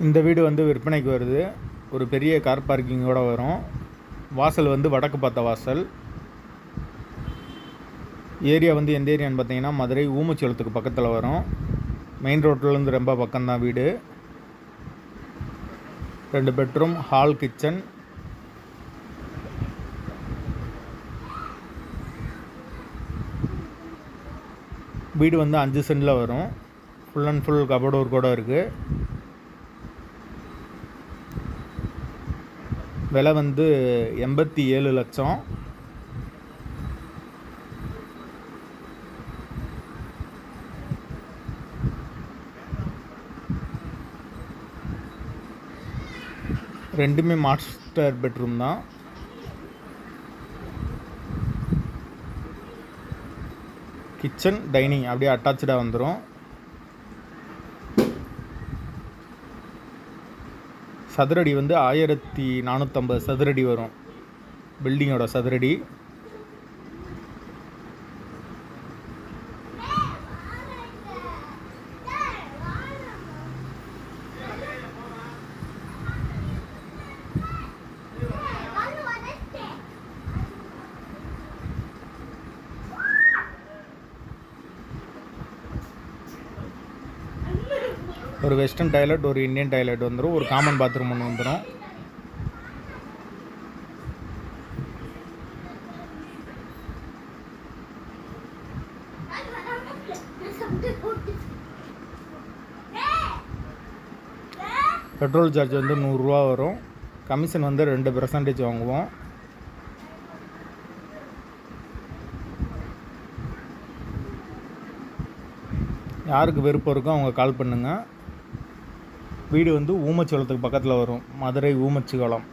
இந்த வீடு வந்து விற்பனைக்கு வருது. ஒரு பெரிய கார் பார்க்கிங்கோட வரும். வாசல் வந்து வடக்கு பார்த்த வாசல். ஏரியா வந்து எந்த ஏரியான்னு பார்த்தீங்கன்னா மதுரை ஊமச்சோளத்துக்கு பக்கத்தில் வரும். மெயின் ரோட்லேருந்து ரொம்ப பக்கம்தான் வீடு. ரெண்டு பெட்ரூம் ஹால் கிச்சன் வீடு வந்து அஞ்சு சென்டில் வரும். ஃபுல் அண்ட் ஃபுல் கபடோர் கூட இருக்குது விலை வந்து எண்பத்தி ஏழு லட்சம். ரெண்டுமே மாஸ்டர் பெட்ரூம் தான். கிச்சன் டைனிங் அப்படியே அட்டாச்சாக வந்துடும் சதுரடி வந்து ஆயிரத்தி நானூற்றம்பது சதுரடி வரும். பில்டிங்கோட சதுரடி. ஒரு வெஸ்டர்ன் டாய்லெட் ஒரு இந்தியன் டாய்லெட் வந்துடும் ஒரு காமன் பாத்ரூம் ஒன்று வந்துடும் பெட்ரோல் சார்ஜ் வந்து நூறுரூவா வரும். கமிஷன் வந்து ரெண்டு பர்சன்டேஜ் வாங்குவோம். யாருக்கு விருப்பம் இருக்கோ அவங்க கால் பண்ணுங்கள் வீடு வந்து ஊமச்சோளத்துக்கு பக்கத்தில் வரும். மதுரை ஊமச்சிகுளம்.